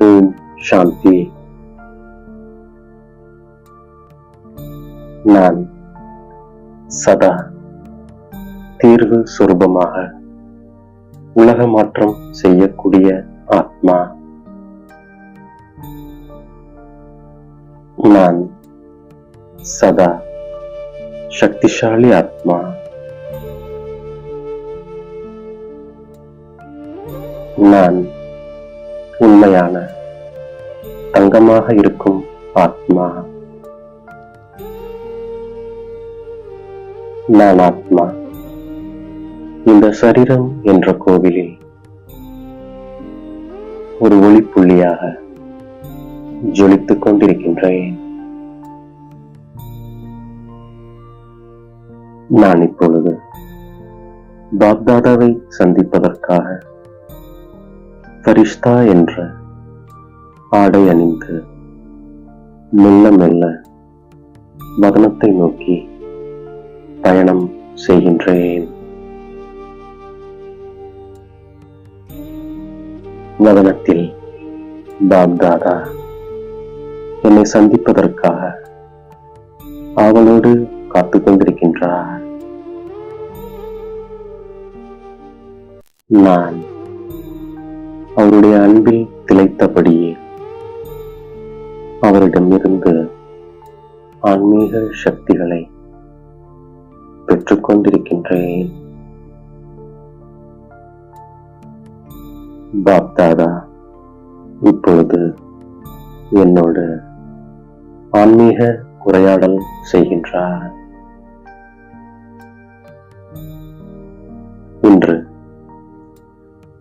ஓம் சாந்தி நான் சதா தீர்வு சுரூபமாக உலக மாற்றம் செய்யக்கூடிய ஆத்மா। நான் சதா சக்திசாலி ஆத்மா நான் தங்கமாக இருக்கும் ஆத்மா. நான் ஆத்மா. இந்த சரீரம் என்ற கோவிலில் ஒரு ஒளிப்புள்ளியாக ஜொலித்துக் கொண்டிருக்கின்றேன். நான் இப்பொழுது பாக்தாதாவை சந்திப்பதற்காக ஃபரிஷ்தா என்ற ஆடை அணிந்து மெல்ல மெல்ல வதனத்தை நோக்கி பயணம் செய்கின்றேன். வதனத்தில் பாப்தாதா என்னை சந்திப்பதற்காக ஆவலோடு காத்துக் கொண்டிருக்கின்றார். நான் அவருடைய அன்பில் திளைத்தபடியே அவரிடமிருந்து ஆன்மீக சக்திகளை பெற்றுக்கொண்டிருக்கின்றேன். பாப்தாதா இப்பொழுது என்னோடு ஆன்மீக உரையாடல் செய்கின்றார். இன்று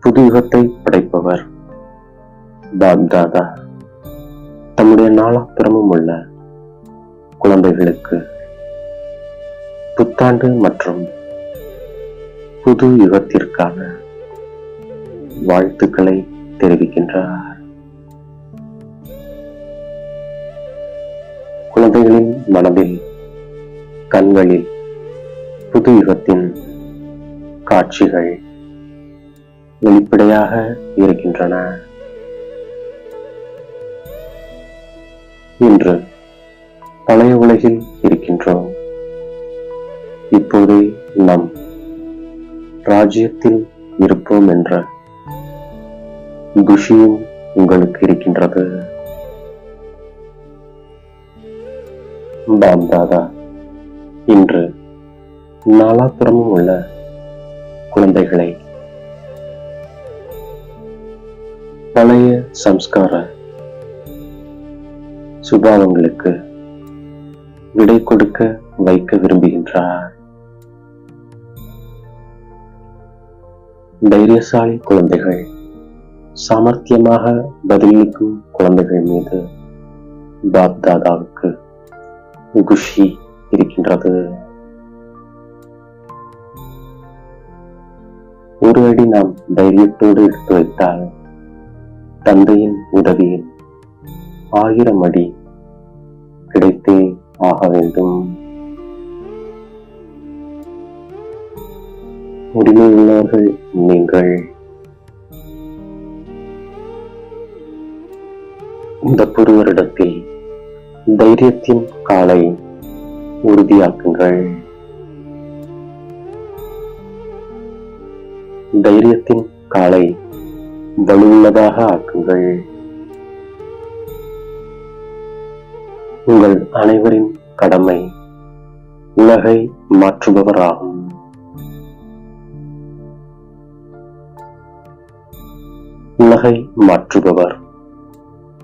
புதுயுகத்தை படைப்பவர் பாப்தாதா. தம்முடைய நாலாப்புறமும் உள்ள குழந்தைகளுக்கு புத்தாண்டு மற்றும் புது யுகத்திற்கான வாழ்த்துக்களை தெரிவிக்கின்றார். குழந்தைகளின் மனதில் கண்களில் புது யுகத்தின் காட்சிகள் வெளிப்படையாக இருக்கின்றன. இன்று பழைய உலகில் இருக்கின்றோம். இப்போதே நம் ராஜ்யத்தில் இருப்போம் என்ற குஷியும் உங்களுக்கு இருக்கின்றது. பாப்தாதா இன்று நாலாபுறமும் உள்ள குழந்தைகளை பழைய சம்ஸ்கார சுபாவங்களுக்கு விடை கொடுக்க வைக்க விரும்புகின்றார். தைரியசாலி குழந்தைகள் சாமர்த்தியமாக பதிலளிக்கும் குழந்தைகள் மீது பாப்தாதாவுக்கு குஷி இருக்கின்றது. ஒரு அடி நாம் தைரியத்தோடு எடுத்து வைத்தால் தந்தையின் உதவியில் ஆயிரம் அடி கிடைத்தே ஆக வேண்டும். உரிமை உள்ளவர்கள் நீங்கள். இந்த புது வருடத்தில் தைரியத்தின் காலை உறுதியாக்குங்கள். தைரியத்தின் காலை வலுவுள்ளதாக ஆக்குங்கள். அனைவரின் கடமை உலகை மாற்றுபவராகும். உலகை மாற்றுபவர்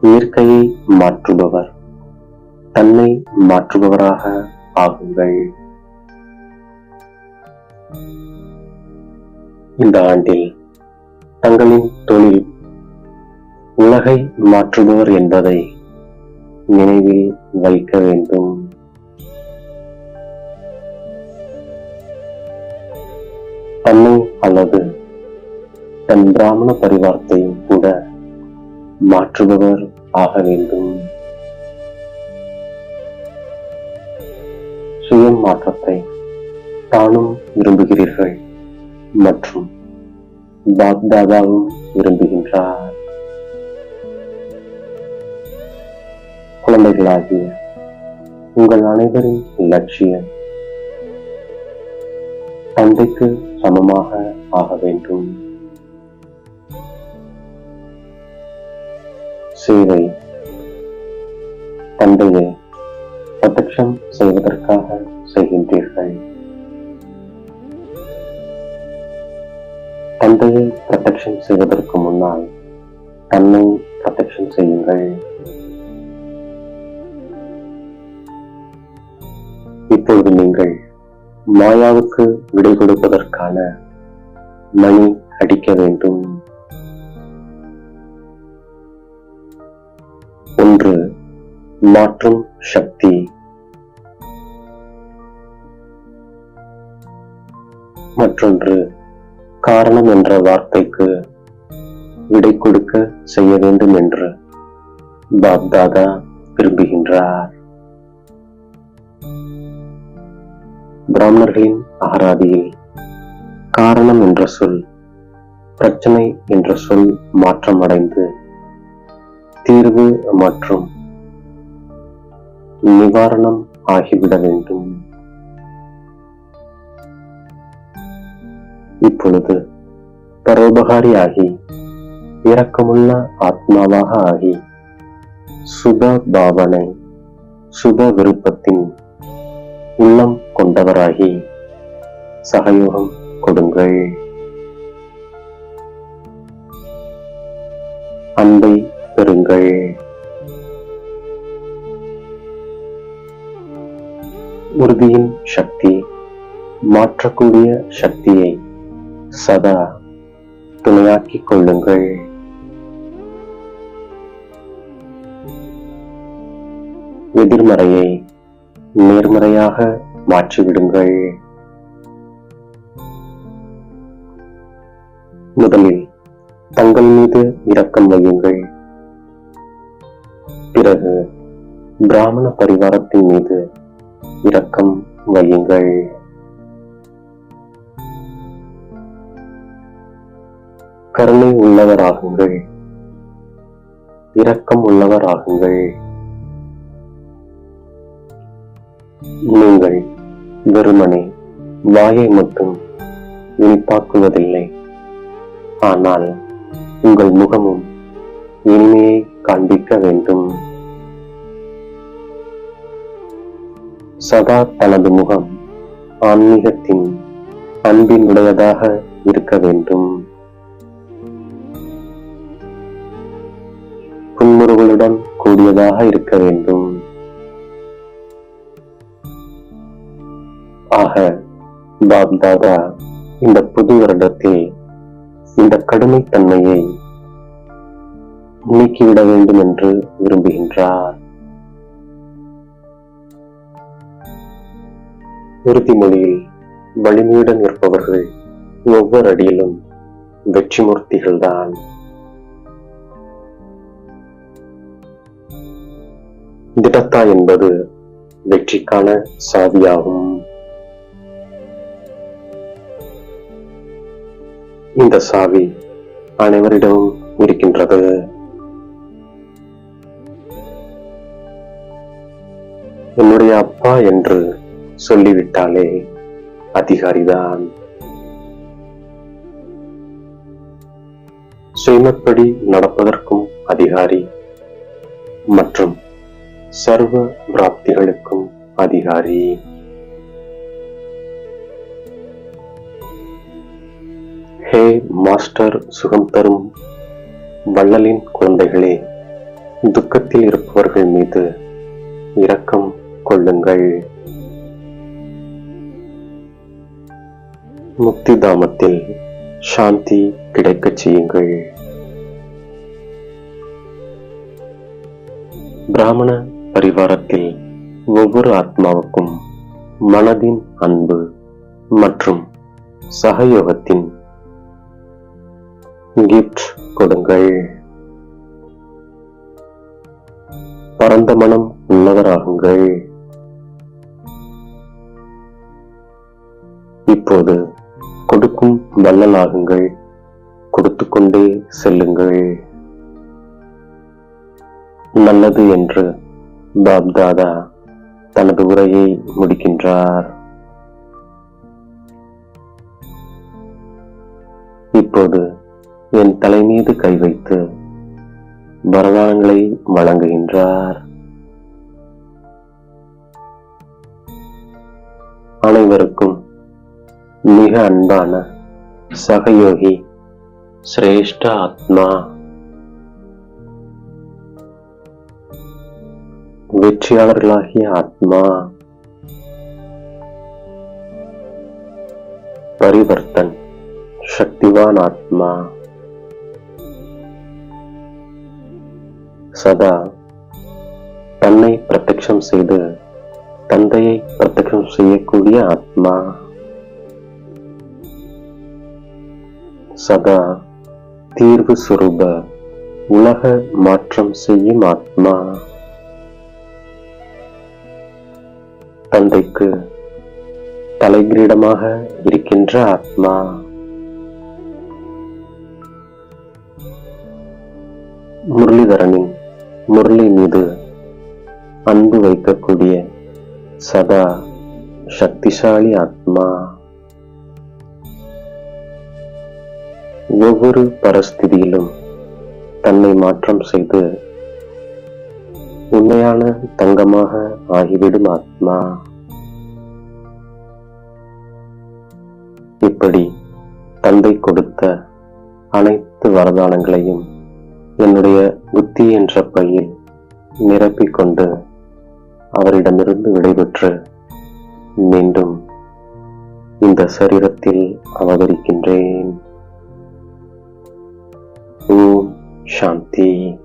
இயற்கையை மாற்றுபவர் தன்னை மாற்றுபவராக ஆகுங்கள். இந்த ஆண்டில் தங்களின் தொழில் உலகை மாற்றுபவர் என்பதை நினைவில் வைக்க வேண்டும். தன்னை அல்லது தன் பிராமண பரிவாரத்தையும் கூட மாற்றுபவர் ஆக வேண்டும். சுயம் மாற்றத்தை தானும் விரும்புகிறீர்கள் மற்றும் பாப்தாதாவும் விரும்புகின்றார். குழந்தைகளாகிய உங்கள் அனைவரின் லட்சியம் தந்தைக்கு சமமாக ஆக வேண்டும். சேவை தந்தையை பிரதட்சம் செய்வதற்காக செய்கின்றீர்கள். தந்தையை பிரதட்சம் செய்வதற்கு முன்னால் தன்னை பிரதட்சம் செய்யுங்கள். இப்பொழுது நீங்கள் மாயாவுக்கு விடை கொடுப்பதற்கான மணி அடிக்க வேண்டும். ஒன்று மாற்றும் சக்தி. மற்றொன்று காரணம் என்ற வார்த்தைக்கு விடை கொடுக்க செய்ய வேண்டும் என்று பாப்தாதா விரும்புகின்றார். பிராமணர்களின் அகராதியில் காரணம் என்ற சொல் பிரச்சனை என்ற சொல் மாற்றம் அடைந்து தீர்வு மற்றும் நிவாரணம் ஆகிவிட வேண்டும். இப்பொழுது பரோபகாரி ஆகி இரக்கமுள்ள ஆத்மாவாக ஆகி சுப பாவனை சுப விருப்பத்தின் உள்ளம் கொண்டவராகி சகயோகம் கொடுங்கள். அன்பை பெறுங்கள். உறுதியின் சக்தி மாற்றக்கூடிய சக்தியை சதா துணையாக்கிக் கொள்ளுங்கள். எதிர்மறையை நேர்மறையாக மாற்றிவிடுங்கள். முதலில் தங்கள் மீது இரக்கம் வையுங்கள். பிறகு பிராமண பரிவாரத்தின் மீது இரக்கம் வையுங்கள். கருணை உள்ளவராகுங்கள். இரக்கம் உள்ளவராகுங்கள். நீங்கள் வெறுமனே வாயை மட்டும் இனிப்பாக்குவதில்லை. ஆனால் உங்கள் முகமும் இனிமையை காண்பிக்க வேண்டும். சதா தனது முகம் ஆன்மீகத்தின் அன்பின் உடையதாக இருக்க வேண்டும். புன்முறுகளுடன் கூடியதாக இருக்க வேண்டும். ஆக பாப்தாதா இந்த புது வருடத்தில் இந்த கடுமைத்தன்மையை நீக்கிவிட வேண்டும் என்று விரும்புகின்றார். உறுதிமொழியில் வலிமையுடன் இருப்பவர்கள் ஒவ்வொரு அடியிலும் வெற்றி மூர்த்திகள்தான். திடத்தா என்பது வெற்றிக்கான சாவியாகும். இந்த சாவி அனைவரிடமும் இருக்கின்றது. என்னுடைய அப்பா என்று சொல்லிவிட்டாலே அதிகாரிதான். சுயமப்படி நடப்பதற்கும் அதிகாரி மற்றும் சர்வ பிராப்திகளுக்கும் அதிகாரி. மாஸ்டர் சுகம் தரும் வள்ளலின் குழந்தைகளே துக்கத்தில் இருப்பவர்கள் மீது இரக்கம் கொள்ளுங்கள். முக்தி தாமத்தில் சாந்தி கிடைக்கச் செய்யுங்கள். பிராமண பரிவாரத்தில் ஒவ்வொரு ஆத்மாவுக்கும் மனதின் அன்பு மற்றும் சகயோகத்தின் கிஃப்ட் கொடுங்கள். பரந்த மனம் உள்ளவராகுங்கள். இப்போது கொடுக்கும் வள்ளலாகுங்கள். கொடுத்து கொண்டே செல்லுங்கள். நல்லது என்று பாப்தாதா தனது உரையை முடிக்கின்றார். இப்போது என் தலைமீது கை வைத்து வரதானங்களை வழங்குகின்றார். அனைவருக்கும் மிக அன்பான சகயோகி சிரேஷ்ட ஆத்மா. வெற்றியாளர்களாகிய ஆத்மா. பரிவர்த்தன் சக்திவான் ஆத்மா. சதா தன்னை பிரத்யக்ஷம் செய்து தந்தையை பிரத்யக்ஷம் செய்யக்கூடிய ஆத்மா. சதா தீர்வு சுரூப உலக மாற்றம் செய்யும் ஆத்மா. தந்தைக்கு தலைகிரீடமாக இருக்கின்ற ஆத்மா. முரளிதரனின் முரளி மீது அன்பு வைக்கக்கூடிய சதா சக்திசாலி ஆத்மா. ஒவ்வொரு பரஸ்திதியிலும் தன்னை மாற்றம் செய்து உண்மையான தங்கமாக ஆகிவிடும் ஆத்மா. இப்படி தந்தை கொடுத்த அனைத்து வரதானங்களையும் என்னுடைய புத்தி என்ற பையில் நிரப்பிக் கொண்டு அவரிடமிருந்து விடைபெற்று மீண்டும் இந்த சரீரத்தில் அவதரிக்கின்றேன். ஓம் சாந்தி.